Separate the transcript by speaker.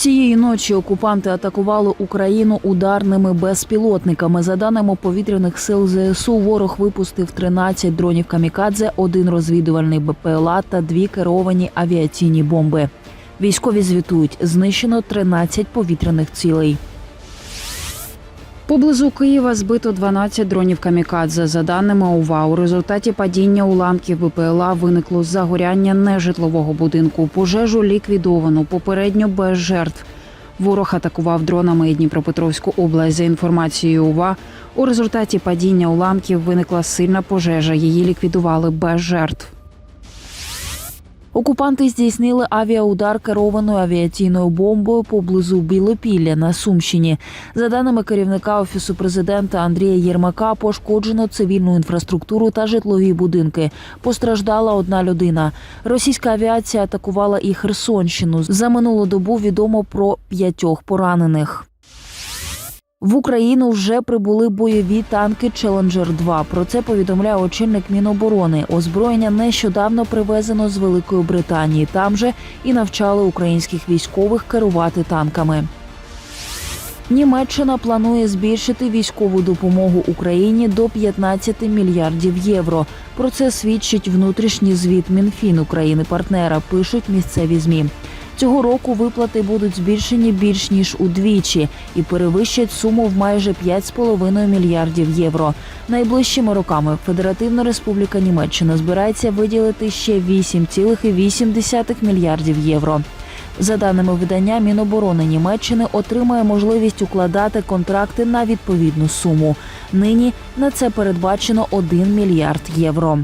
Speaker 1: Цієї ночі окупанти атакували Україну ударними безпілотниками. За даними повітряних сил ЗСУ, ворог випустив 13 дронів камікадзе, один розвідувальний БПЛА та дві керовані авіаційні бомби. Військові звітують, знищено 13 повітряних цілей. Поблизу Києва збито 12 дронів камікадзе. За даними ОВА, у результаті падіння уламків БПЛА виникло загоряння нежитлового будинку. Пожежу ліквідовано попередньо без жертв. Ворог атакував дронами Дніпропетровську область. За інформацією ОВА, у результаті падіння уламків виникла сильна пожежа. Її ліквідували без жертв. Окупанти здійснили авіаудар керованою авіаційною бомбою поблизу Білопілля на Сумщині. За даними керівника офісу президента Андрія Єрмака, пошкоджено цивільну інфраструктуру та житлові будинки. Постраждала одна людина. Російська авіація атакувала і Херсонщину. За минулу добу відомо про п'ятьох поранених. В Україну вже прибули бойові танки Челенджер 2 Про це повідомляє очільник Міноборони. Озброєння нещодавно привезено з Великої Британії. Там же і навчали українських військових керувати танками. Німеччина планує збільшити військову допомогу Україні до 15 мільярдів євро. Про це свідчить внутрішній звіт Мінфін України партнера. Пишуть місцеві змі. Цього року виплати будуть збільшені більш ніж удвічі і перевищать суму в майже 5,5 мільярдів євро. Найближчими роками Федеративна Республіка Німеччина збирається виділити ще 8,8 мільярдів євро. За даними видання, Міноборони Німеччини отримає можливість укладати контракти на відповідну суму. Нині на це передбачено 1 мільярд євро.